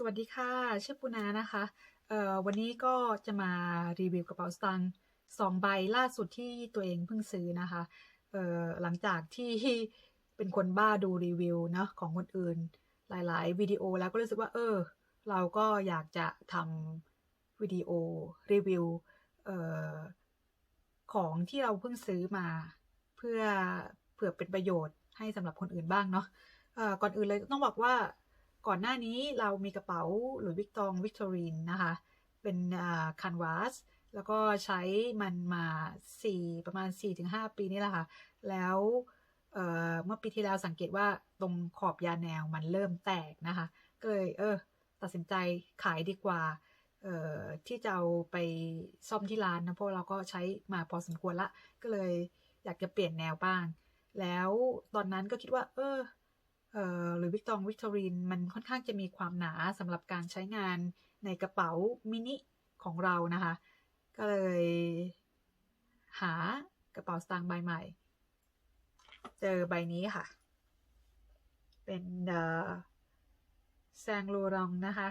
สวัสดีค่ะชื่อปูนานะคะเอ่อวันนี้ก็จะมารีวิวกระเป๋าสตางค์สองใบล่าสุดที่ตัวเองเพิ่งซื้อนะคะเอ่อหลังจากที่เป็นคนบ้าดูรีวิวเนาะของคนอื่น หลาย ๆ วิดีโอแล้วก็รู้สึกว่า เออ เราก็อยากจะทำวิดีโอรีวิวเอ่อของที่เราเพิ่งซื้อมา เพื่อเผื่อเป็นประโยชน์ให้สำหรับคนอื่นบ้างเนาะเอ่อก่อนอื่นเลยต้องบอกว่า ก่อนหน้านี้เรามีกระเป๋าหลุยส์วิกตองวิกตอรีนนะคะ เป็นคันวาสแล้วก็ใช้มันมา 4 ประมาณ 4-5 ปีนี่แหละค่ะ แล้วเเมื่อปีที่แล้วสังเกตว่าตรงขอบยาแนวมันเริ่มแตกนะคะ ก็เลยเออ ตัดสินใจขายดีกว่าที่จะเอาไปซ่อมที่ร้านนะเพราะเราก็ใช้มาพอสมควรละ ก็เลยอยากจะเปลี่ยนแนวบ้าง แล้วตอนนั้นก็คิดว่า เออ หรือวิกตองวิกตอรีนมันค่อนข้างจะมีความหนาสำหรับการใช้งานในกระเป๋ามินิของเรานะคะ ก็เลยหากระเป๋าสตางค์ใบใหม่ เจอใบนี้ค่ะ เป็นแซงโลรองนะคะ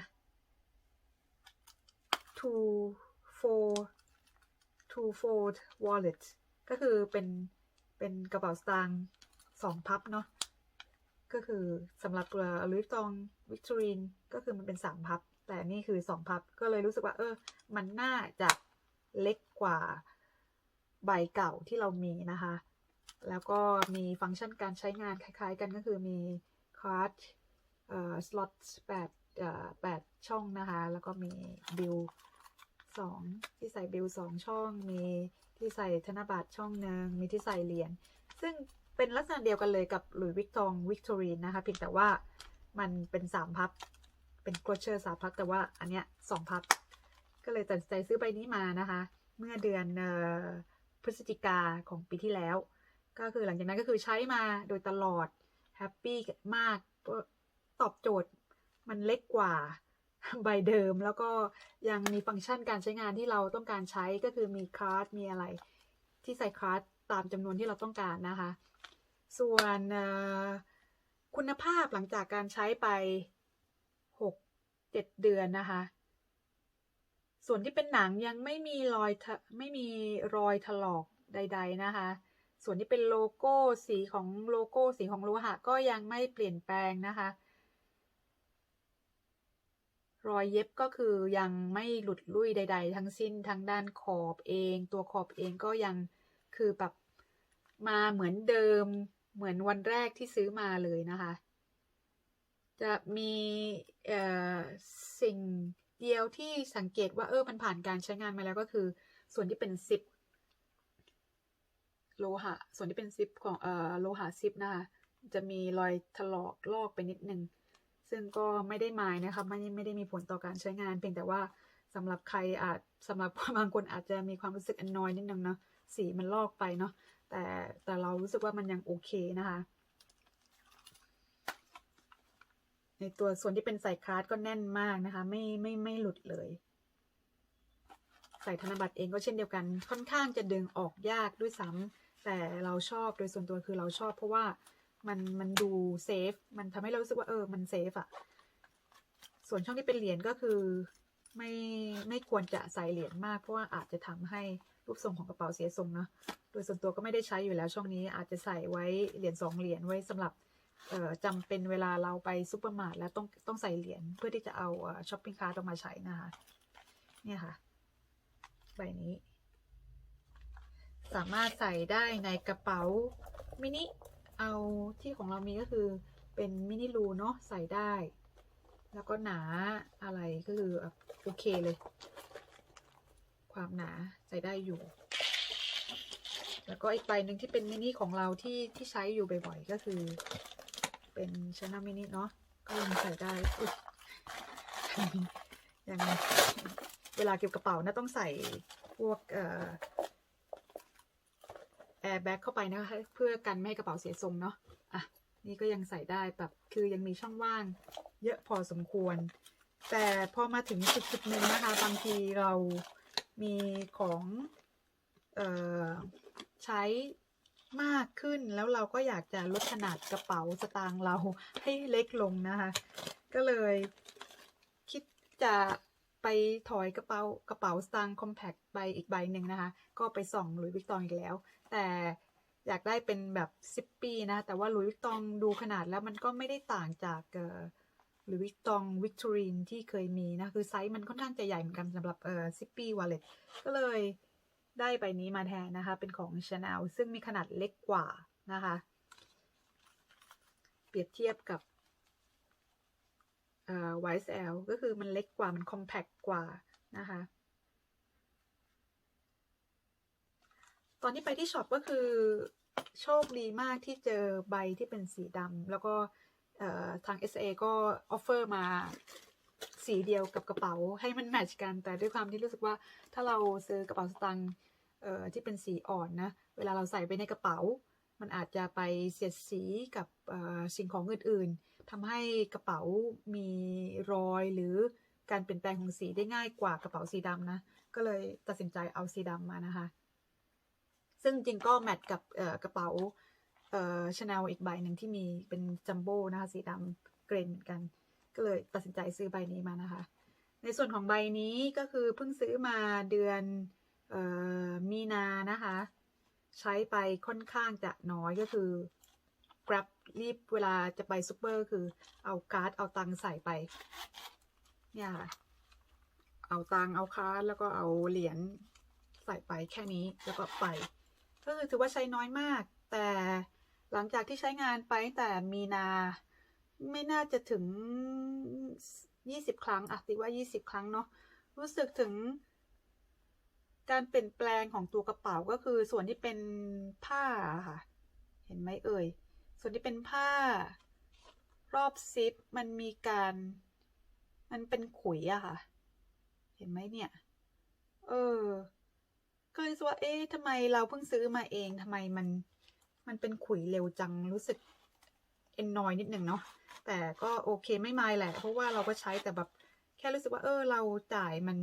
two four two fold wallet ก็คือเป็นเป็นกระเป๋าสตางค์สองพับเนาะ ก็คือสำหรับลุยตองวิกตอรีนก็คือมันเป็นสามพับ แต่นี่คือสองพับ ก็เลยรู้สึกว่า เออ มันน่าจะเล็กกว่าใบเก่าที่เรามีนะคะ แล้วก็มีฟังก์ชันการใช้งานคล้ายๆกันก็คือมีคาร์ดเอ่อสล็อตแปดเอ่อแปดช่องนะคะ แล้วก็มีบิลสองที่ใส่บิลสองช่อง มีที่ใส่ธนบัตรช่องหนึ่งมีที่ใส่เหรียญ ซึ่ง เป็นลักษณะเดียวกันเลยกับหลุยส์วิกตองวิกตอรีนนะคะเพียงแต่ว่ามันเป็นสามพับ เป็นโคเชอร์สามพับ แต่ว่าอันเนี้ยสองพับ ก็เลยตัดสินใจซื้อใบนี้มานะคะ เมื่อเดือนพฤศจิกาของปีที่แล้ว ก็คือหลังจากนั้นก็คือใช้มาโดยตลอดแฮปปี้มากตอบโจทย์มันเล็กกว่าใบเดิมแล้วก็ยังมีฟังก์ชันการใช้งานที่เราต้องการใช้ก็คือมีคาร์ดมีอะไร ที่ใส่คาร์ดตามจำนวนที่เราต้องการนะคะ ส่วนคุณภาพหลังจากการใช้ไป6-7เดือนนะคะ ส่วนที่เป็นหนังยังไม่มีรอยไม่มีรอยถลอกใด ๆนะคะ ส่วนที่เป็นโลโก้สีของโลโก้สีของโลหะก็ยังไม่เปลี่ยนแปลงนะคะ รอยเย็บก็คือยังไม่หลุดลุ่ยใด ๆ ทั้งสิ้นทางด้านขอบเอง ตัวขอบเองก็ยังคือแบบมาเหมือนเดิม เหมือนวันแรกที่ซื้อมาเลยนะคะ จะมีสิ่งเดียวที่สังเกตว่าเออมันผ่านการใช้งานมาแล้วก็คือ ส่วนที่เป็นซิปโลหะ ส่วนที่เป็นซิปของเอ่อโลหะซิปนะคะจะมีรอยถลอกลอกไปนิดนึง ซึ่งก็ไม่ได้หมายนะคะไม่ไม่ได้มีผลต่อการใช้งาน เพียงแต่ว่า สำหรับใครอาจสำหรับบางคนอาจจะมีความรู้สึกอนนอยนิดนึงเนาะสีมันลอกไปเนาะแต่แต่เรารู้สึกว่ามันยังโอเคนะคะ ในตัวส่วนที่เป็นใส่คาร์ดก็แน่นมากนะคะ ไม่ไม่ไม่หลุดเลย ใส่ธนบัตรเองก็เช่นเดียวกัน ค่อนข้างจะดึงออกยากด้วยซ้ำแต่เราชอบโดยส่วนตัวคือเราชอบ เพราะว่ามันมันดูเซฟมันทำให้เรารู้สึกว่าเออมันเซฟอะส่วนช่องที่เป็นเหรียญก็คือ ไม่ไม่ควรจะใส่เหรียญมาก เพราะว่าอาจจะทำให้รูปทรงของกระเป๋าเสียทรงเนาะโดยส่วนตัวก็ไม่ได้ใช้อยู่แล้วช่วงนี้อาจจะใส่ไว้เหรียญสองเหรียญไว้สำหรับจำเป็นเวลาเราไปซูเปอร์มาร์ทแล้วต้องต้องใส่เหรียญเพื่อที่จะเอาช้อปปิ้งคาร์ตออกมาใช้นะคะเนี่ยค่ะใบนี้ สามารถใส่ได้ในกระเป๋ามินิเอาที่ของเรามีก็คือเป็นมินิรูเนาะใส่ได้ แล้วก็หนาอะไรก็คือ โอเคเลย ความหนาใส่ได้อยู่ แล้วก็อีกใบหนึ่งที่เป็นมินิของเราที่ที่ใช้อยู่บ่อยๆ ก็คือ เป็นชนลมินิเนาะก็ยังใส่ได้ยังเวลาเก็บกระเป๋านะต้องใส่พวกเอ่อแอร์แบ็กเข้าไปนะคะเพื่อกันไม่ให้กระเป๋าเสียทรงเนาะอะนี่ก็ยังใส่ได้แบบคือยังมีช่องว่างเยอะพอสมควร แต่พอมาถึงจุดๆหนึ่งนะคะ บางทีเรามีของออใช้มากขึ้นแล้วเราก็อยากจะลดขนาดกระเป๋าสตางค์เราให้เล็กลงนะคะ ก็เลยคิดจะไปถอยกระเป๋ากระเป๋าสตางค์คอมแพคใบอีกใบหนึ่งนะคะ ก็ไปส่องหลุยส์วิกตองอีกแล้ว แต่อยากได้เป็นแบบซิปปี้นะ แต่ว่าหลุยส์วิกตองดูขนาดแล้วมันก็ไม่ได้ต่างจากเอ หรือวิกตองวิกตอรีนที่เคยมีนะ คือไซส์มันค่อนข้างจะใหญ่เหมือนกันสำหรับเอ่อซิปปี้วอลเล็ตก็เลยได้ใบนี้มาแทนนะคะ เป็นของ Chanel ซึ่งมีขนาดเล็กกว่านะคะ เปรียบเทียบกับเอ่อ YSL ก็คือมันเล็กกว่ามัน compact กว่านะคะ ตอนที่ไปที่ช็อปก็คือโชคดีมากที่เจอใบที่เป็นสีดำแล้วก็ ทาง SA ก็ออฟเฟอร์มาสีเดียวกับกระเป๋าให้มันแมทช์กัน แต่ด้วยความที่รู้สึกว่าถ้าเราซื้อกระเป๋าสตางค์ที่เป็นสีอ่อนนะ เวลาเราใส่ไปในกระเป๋า มันอาจจะไปเสียดสีกับสิ่งของอื่นๆทำให้กระเป๋ามีรอยหรือการเปลี่ยนแปลงของสีได้ง่ายกว่ากระเป๋าสีดำนะ ก็เลยตัดสินใจเอาสีดำมานะคะ ซึ่งจริงก็แมทกับกระเป๋า เอ่อชาแนลอีกใบหนึ่งที่มีเป็นจัมโบ้นะคะ สีดำเกรนเหมือนกัน ก็เลยตัดสินใจซื้อใบนี้มานะคะ ในส่วนของใบนี้ก็คือเพิ่งซื้อมาเดือนเอ่อมีนานะคะ ใช้ไปค่อนข้างจะน้อยก็คือ grab รีบเวลาจะไปซูเปอร์คือเอาการ์ดเอาตังค์ใส่ไป เนี่ยค่ะ เอาตังค์เอาการ์ดแล้วก็เอาเหรียญใส่ไปแค่นี้แล้วก็ไป ก็คือถือว่าใช้น้อยมาก แต่ หลังจากที่ใช้งานไปแต่มีนา ไม่น่าจะถึง 20 ครั้งอะติว่า 20 ครั้งเนาะรู้สึกถึง การเปลี่ยนแปลงของตัวกระเป๋าก็คือส่วนที่เป็นผ้าค่ะ เห็นไหมเอ่ย ส่วนที่เป็นผ้า รอบซิปมันมีการ มันเป็นขุยอะค่ะ เห็นไหมเนี่ย เออเลยสว่าเอ๊ะทำไมเราเพิ่งซื้อมาเองทำไมมัน มันเป็นขุยเร็วจังรู้สึกเอ็นนอยนิดหนึ่งเนาะแต่ก็โอเคไม่ไม่แหละ เพราะว่าเราก็ใช้แต่แบบแค่รู้สึกว่า เออ เราจ่ายมัน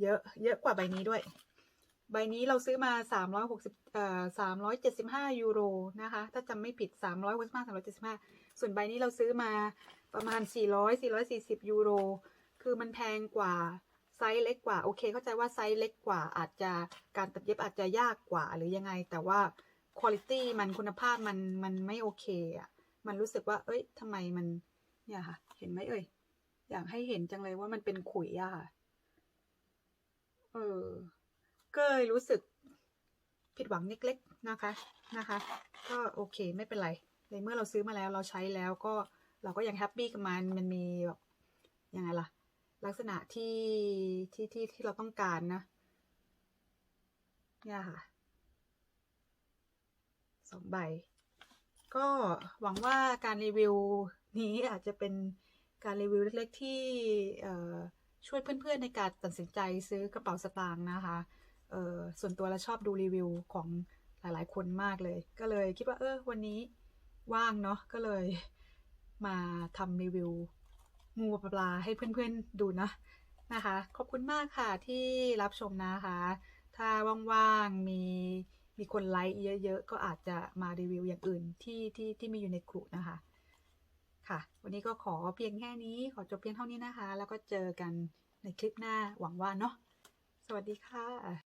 เยอะเยอะกว่าใบนี้ด้วย ใบนี้เราซื้อมา360เอ่อ375 ยูโรนะคะ ถ้าจำไม่ผิด 365 375 ส่วนใบนี้เราซื้อมาประมาณ 400 440 ยูโร คือมันแพงกว่าไซส์เล็กกว่า โอเค เข้าใจว่าไซส์เล็กกว่าอาจจะการตัดเย็บอาจจะยากกว่าหรือยังไงแต่ว่า คุณภาพมันคุณภาพมันมันไม่โอเคอะมันรู้สึกว่า เอ้ยทำไมมัน เนี่ยค่ะ เห็นไหมเอ่ย อยากให้เห็นจังเลยว่ามันเป็นขุยอะค่ะ เออ ก็เลยรู้สึกผิดหวังเล็กๆนะคะนะคะ ก็โอเคไม่เป็นไรในเมื่อเราซื้อมาแล้วเราใช้แล้วก็เราก็ยังแฮปปี้กับมันมันมีแบบยังไงล่ะ ลักษณะที่ที่ที่ที่เราต้องการนะเนี่ยค่ะ สองใบ ก็หวังว่าการรีวิวนี้อาจจะเป็นการรีวิวเล็กๆ ที่ช่วยเพื่อนๆในการตัดสินใจซื้อกระเป๋าสตางค์นะคะส่วนตัวเราชอบดูรีวิวของหลายๆ คนมากเลย ก็เลยคิดว่าเออวันนี้ว่างเนาะก็เลยมาทำรีวิวงูปลาให้เพื่อนๆดูนะนะคะ ขอบคุณมากค่ะที่รับชมนะคะ ถ้าว่างๆมี มีคนไลค์เยอะๆ ก็อาจจะมารีวิวอย่างอื่นที่ที่ที่มีอยู่ในกลุ่มนะคะ ค่ะ วันนี้ก็ขอเพียงแค่นี้ ขอจบเพียงเท่านี้นะคะ แล้วก็เจอกันในคลิปหน้าหวังว่าเนาะ สวัสดีค่ะ